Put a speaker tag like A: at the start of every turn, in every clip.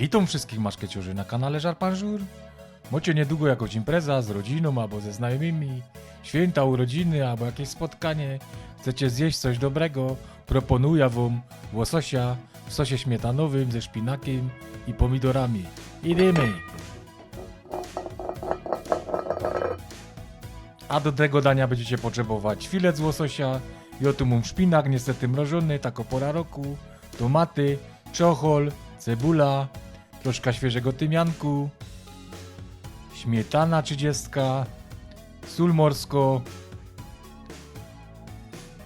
A: Witam wszystkich maszkeciorzy na kanale Żarpanżur. Macie niedługo jakąś impreza z rodziną albo ze znajomymi, święta urodziny albo jakieś spotkanie. Chcecie zjeść coś dobrego? Proponuję wam łososia w sosie śmietanowym ze szpinakiem i pomidorami. Idziemy! A do tego dania będziecie potrzebować filet z łososia, ja tu mam szpinak niestety mrożony, tak o pora roku, tomaty, czochol, cebula, troszkę świeżego tymianku, śmietana 30, sól morsko,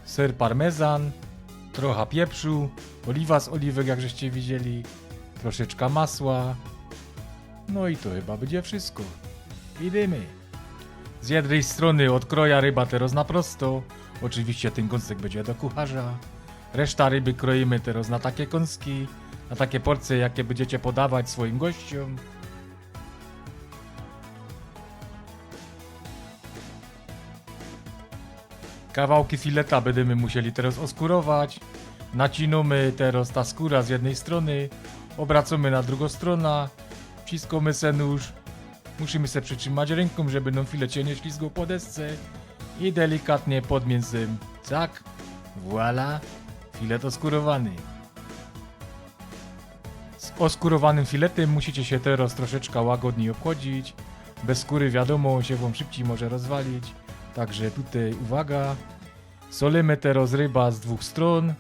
A: ser parmezan, trochę pieprzu, oliwa z oliwek jak żeście widzieli, troszeczkę masła, no i to chyba będzie wszystko. Idziemy. Z jednej strony odkroja ryba teraz na prosto. Oczywiście ten kąsek będzie do kucharza. Reszta ryby kroimy teraz na takie kąski, na takie porcje, jakie będziecie podawać swoim gościom. Kawałki fileta będziemy musieli teraz oskurować. Nacinamy teraz ta skóra z jednej strony, obracamy na drugą stronę, wciskamy se nóż, Musimy się przytrzymać ręką, żeby nam filecie nie ślizgło po desce i delikatnie pod mięsem. Tak, voila, filet oskurowany. Oskurowanym filetem musicie się teraz troszeczkę łagodniej obchodzić. Bez skóry wiadomo, się wam szybciej może rozwalić. Także tutaj uwaga. Solimy teraz ryba z dwóch stron.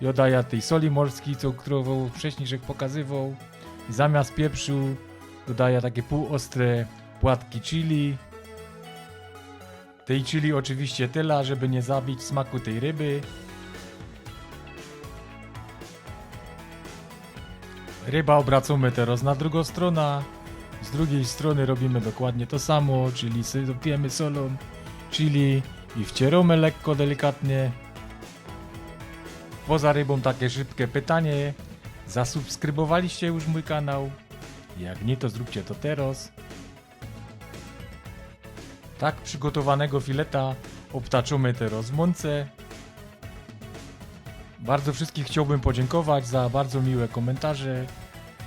A: Ja daję tej soli morskiej, co, którą wcześniej żech pokazywał. I zamiast pieprzu dodaję takie półostre płatki chili. Tej chili oczywiście tyle, żeby nie zabić smaku tej ryby. Ryba obracamy teraz na drugą stronę. Z drugiej strony robimy dokładnie to samo, czyli sypiemy solą chili i wcieramy lekko, delikatnie. Poza rybą takie szybkie pytanie. Zasubskrybowaliście już mój kanał? Jak nie, to zróbcie to teraz. Tak przygotowanego fileta obtaczamy teraz w mące. Bardzo wszystkich chciałbym podziękować za bardzo miłe komentarze.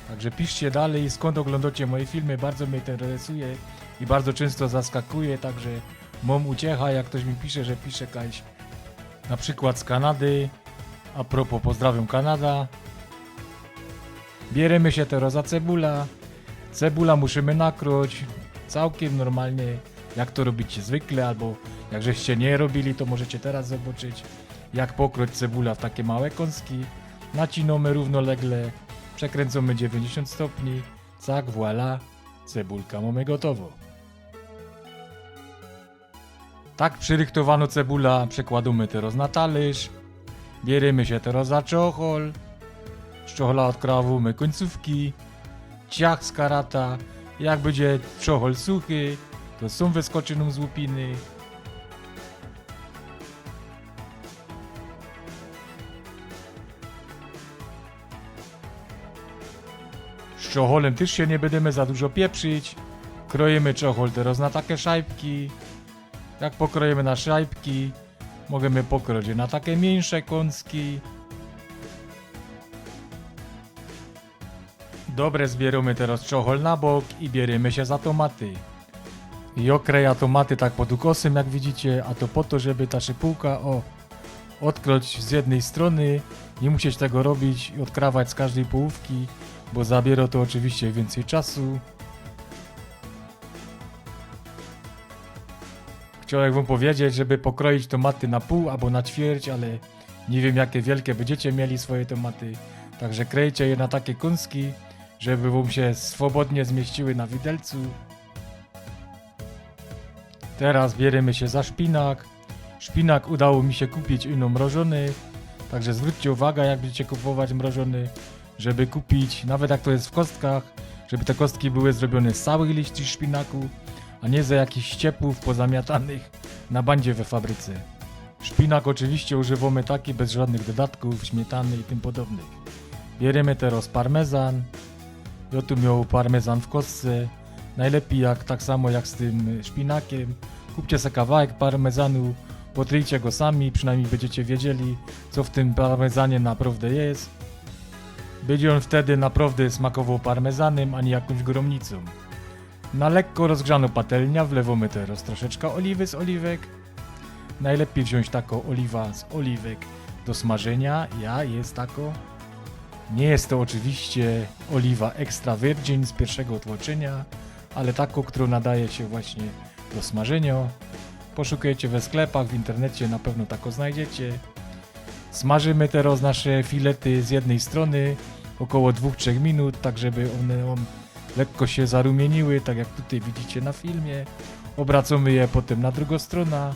A: Także piszcie dalej, skąd oglądacie moje filmy, bardzo mnie to interesuje i bardzo często zaskakuje, także mam uciecha, jak ktoś mi pisze, że pisze jakaś na przykład z Kanady. A propos, pozdrawiam Kanada. Bierzemy się teraz za cebula. Cebula musimy nakroć całkiem normalnie, jak to robicie zwykle, albo jak żeście nie robili, to możecie teraz zobaczyć, jak pokroć cebula w takie małe kąski. Nacinamy równolegle, przekręcamy 90 stopni, tak, voilà, cebulka mamy gotowo. Tak przyrychtowano cebula przekładamy teraz na talerz. Bierzemy się teraz za czochol. Z czochola odkrawujemy końcówki. Ciach z karata. Jak będzie czochol suchy, to są wyskoczy nam z łupiny. Z czocholem też się nie będziemy za dużo pieprzyć. Kroimy czochol teraz na takie szajbki. Jak pokroimy na szajbki, możemy pokroić na takie mniejsze kąski. Dobre, zbieramy teraz czochol na bok i bierzemy się za tomaty. I okreja tomaty tak pod ukosem, jak widzicie, a to po to, żeby ta szypułka, o, odkroć z jednej strony, nie musieć tego robić i odkrawać z każdej połówki, bo zabiera to oczywiście więcej czasu. Chciałem wam powiedzieć, żeby pokroić tomaty na pół albo na ćwierć, ale nie wiem jakie wielkie będziecie mieli swoje tomaty. Także krejcie je na takie kąski, żeby wam się swobodnie zmieściły na widelcu. Teraz bierzemy się za szpinak. Szpinak udało mi się kupić ino mrożony. Także zwróćcie uwagę, jak będziecie kupować mrożony, żeby kupić, nawet jak to jest w kostkach, żeby te kostki były zrobione z całych liści szpinaku, a nie ze jakichś ściepów pozamiatanych na bandzie we fabryce. Szpinak oczywiście używamy taki bez żadnych dodatków, śmietany i tym podobnych. Bierzemy teraz parmezan. Ja tu miał parmezan w kostce. Najlepiej jak tak samo jak z tym szpinakiem. Kupcie sobie kawałek parmezanu, potryjcie go sami, przynajmniej będziecie wiedzieli co w tym parmezanie naprawdę jest. Będzie on wtedy naprawdę smakował parmezanem, a nie jakąś gromnicą. Na lekko rozgrzaną patelnia wlewamy teraz troszeczkę oliwy z oliwek. Najlepiej wziąć taką oliwa z oliwek do smażenia. Ja jest tako. Nie jest to oczywiście oliwa extra virgin z pierwszego tłoczenia, ale taką, którą nadaje się właśnie do smażenia. Poszukajcie we sklepach, w internecie na pewno tako znajdziecie. Smażymy teraz nasze filety z jednej strony około 2-3 minut, tak żeby one on lekko się zarumieniły, tak jak tutaj widzicie na filmie. Obracamy je potem na drugą stronę.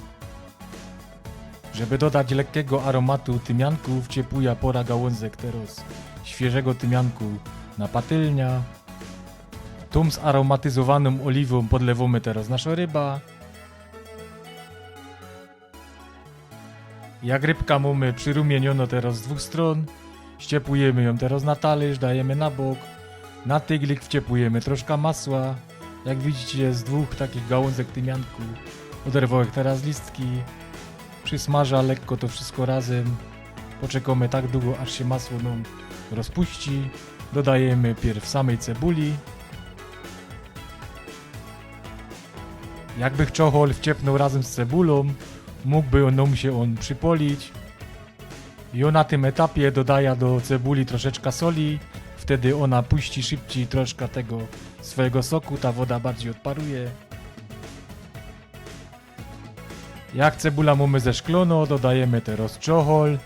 A: Żeby dodać lekkiego aromatu tymianku, wciepuje pora gałązek teraz świeżego tymianku na patelnia. Tą zaromatyzowaną oliwą podlewamy teraz nasza ryba. Jak rybka mamy przyrumieniono teraz z dwóch stron, ściepujemy ją teraz na talerz, dajemy na bok. Na tyglik wciepujemy troszkę masła. Jak widzicie z dwóch takich gałązek tymianku oderwałem teraz listki. Przysmaża lekko to wszystko razem. Poczekamy tak długo, aż się masło nam rozpuści. Dodajemy pierw samej cebuli. Jakby czochol wciepnął razem z cebulą, mógłby nam się on przypolić. I na tym etapie dodaje do cebuli troszeczkę soli. Wtedy ona puści szybciej troszkę tego swojego soku, ta woda bardziej odparuje. Jak cebula mamy zeszklono, dodajemy teraz czochol.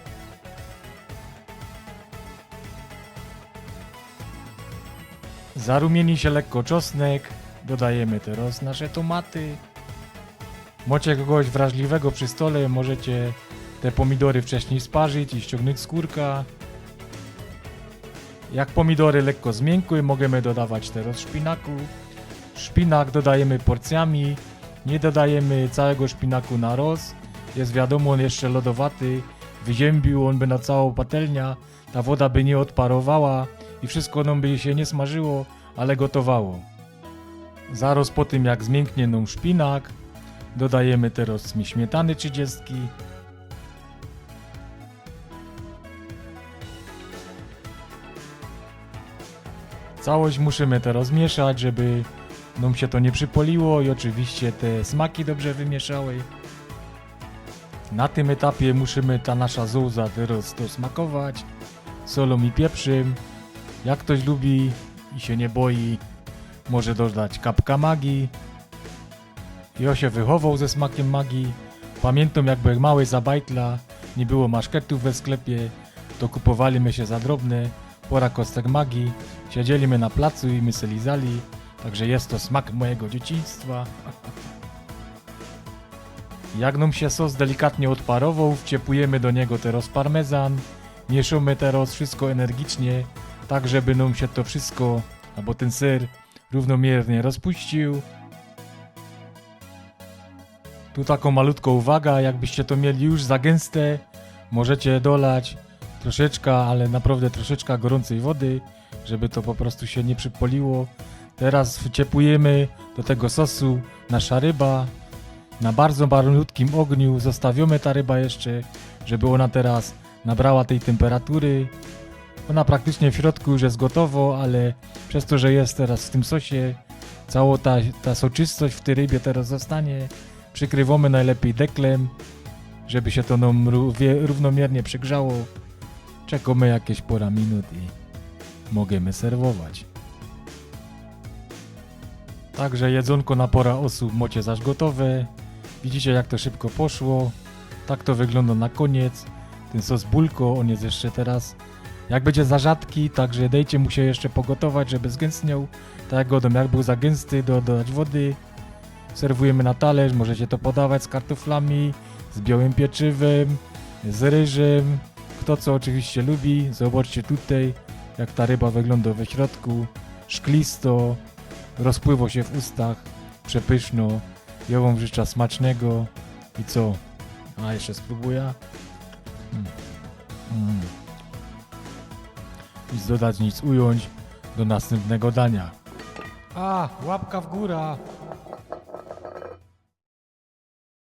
A: Zarumieni się lekko czosnek, dodajemy teraz nasze tomaty. Macie kogoś wrażliwego przy stole, możecie te pomidory wcześniej sparzyć i ściągnąć skórka. Jak pomidory lekko zmiękły, możemy dodawać teraz szpinaku. Szpinak dodajemy porcjami, nie dodajemy całego szpinaku na roz. Jest wiadomo, on jeszcze lodowaty, wyziębił on by na całą patelnia, ta woda by nie odparowała i wszystko nam by się nie smażyło, ale gotowało. Zaraz po tym jak zmięknie nam szpinak, dodajemy teraz mi śmietany 30. Całość musimy teraz mieszać, żeby nam się to nie przypoliło i oczywiście te smaki dobrze wymieszały. Na tym etapie musimy ta nasza zuza teraz dosmakować solą i pieprzem. Jak ktoś lubi i się nie boi, może dodać kapka magii. Ja się wychował ze smakiem magii. Pamiętam jak byłem mały za bajtla, nie było maszketów we sklepie, to kupowaliśmy się za drobne, pora kostek magii, siedzieliśmy na placu i my se lizali, także jest to smak mojego dzieciństwa. Jak nam się sos delikatnie odparował, wciepujemy do niego teraz parmezan, mieszamy teraz wszystko energicznie, tak żeby nam się to wszystko, albo ten ser równomiernie rozpuścił. Tu taką malutką uwaga, jakbyście to mieli już za gęste, możecie dolać troszeczkę, ale naprawdę troszeczkę gorącej wody, żeby to po prostu się nie przypoliło. Teraz wciepujemy do tego sosu nasza ryba na bardzo malutkim ogniu. Zostawiamy ta ryba jeszcze, żeby ona teraz nabrała tej temperatury. Ona praktycznie w środku już jest gotowo, ale przez to, że jest teraz w tym sosie, cała ta, ta soczystość w tej rybie teraz zostanie. Przykrywamy najlepiej deklem, żeby się to nam równomiernie przygrzało. Czekamy jakieś pora minut i możemy serwować. Także jedzonko na pora osób macie zaś gotowe. Widzicie jak to szybko poszło. Tak to wygląda na koniec. Ten sos bulko, on jest jeszcze teraz jak będzie za rzadki, także dejcie mu się jeszcze pogotować, żeby zgęstniał. Tak jak godom, jak był za gęsty, do, dodać wody. Serwujemy na talerz, możecie to podawać z kartoflami, z białym pieczywem, z ryżem. Kto co oczywiście lubi. Zobaczcie tutaj, jak ta ryba wygląda we środku. Szklisto, rozpływa się w ustach, przepyszno. Ja wam życzę smacznego i co? A jeszcze spróbuję. Mm. Mm. Nic dodać, nic ująć. Do następnego dania. A, łapka w górę.